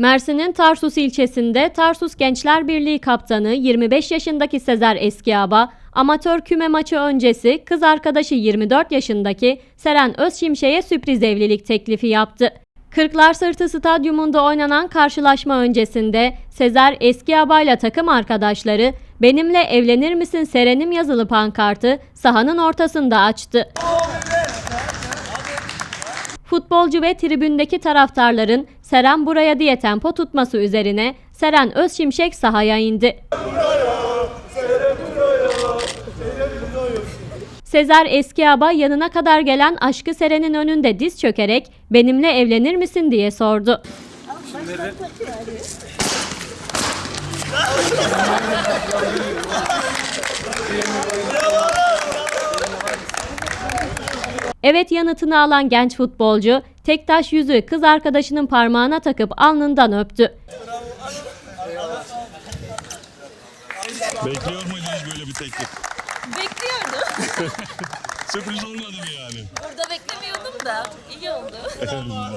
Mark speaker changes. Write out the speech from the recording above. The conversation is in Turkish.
Speaker 1: Mersin'in Tarsus ilçesinde Tarsus Gençler Birliği kaptanı 25 yaşındaki Sezer Eskiaba, amatör küme maçı öncesi kız arkadaşı 24 yaşındaki Seren Özşimşek'e sürpriz evlilik teklifi yaptı. Kırklar Sırtı Stadyumunda oynanan karşılaşma öncesinde Sezer Eskiaba ile takım arkadaşları benimle evlenir misin Seren'im yazılı pankartı sahanın ortasında açtı. Futbolcu ve tribündeki taraftarların Seren buraya diye tempo tutması üzerine Seren Özşimşek sahaya indi. Sezer Eskiaba yanına kadar gelen aşkı Seren'in önünde diz çökerek benimle evlenir misin diye sordu. Evet yanıtını alan genç futbolcu tek taş yüzüğü kız arkadaşının parmağına takıp alnından öptü.
Speaker 2: Bekliyor muydunuz böyle bir teklif?
Speaker 3: Bekliyordum.
Speaker 2: Sürpriz olmadı mı yani?
Speaker 3: Burada beklemiyordum da iyi oldu.
Speaker 2: Eyvallah.